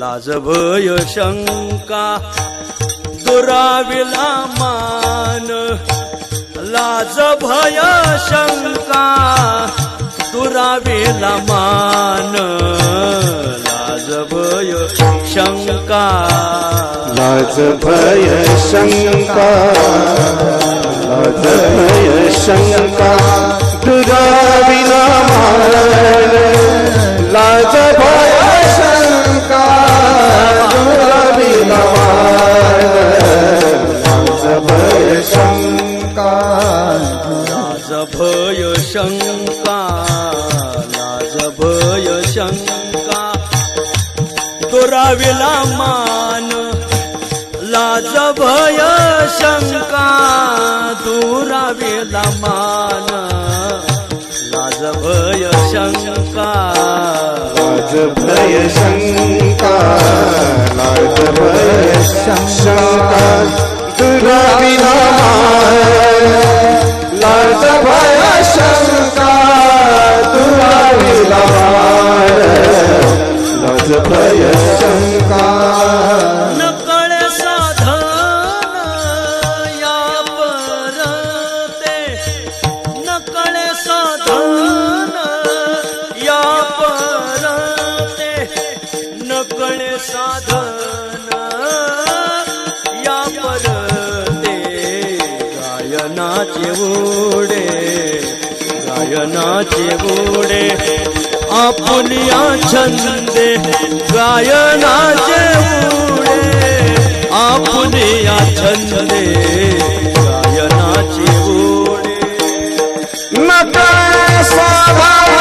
लाज भय शंका दुराविला मान लाज भय शंका दुराविला मान लाज भय शंका लाज भय शंका लाज भय शंका दुराविला मान लाज भय भय शंका लाज भय शंका. दुराविला मान लाज भय शंका. दुराविला मान लाज भय शंका. लाज भय शंका लाज भय शंका. शंका दुराविना मान भय शंका नकळे साधन या परते नकळे साधन या परते साधन या परते गायनाचे ओढे. गायनाचे ओढे आपुलिया छंदे गायनाचे ओढे आपुलिया छंदे गायनाचे ओढे नट स्वभाव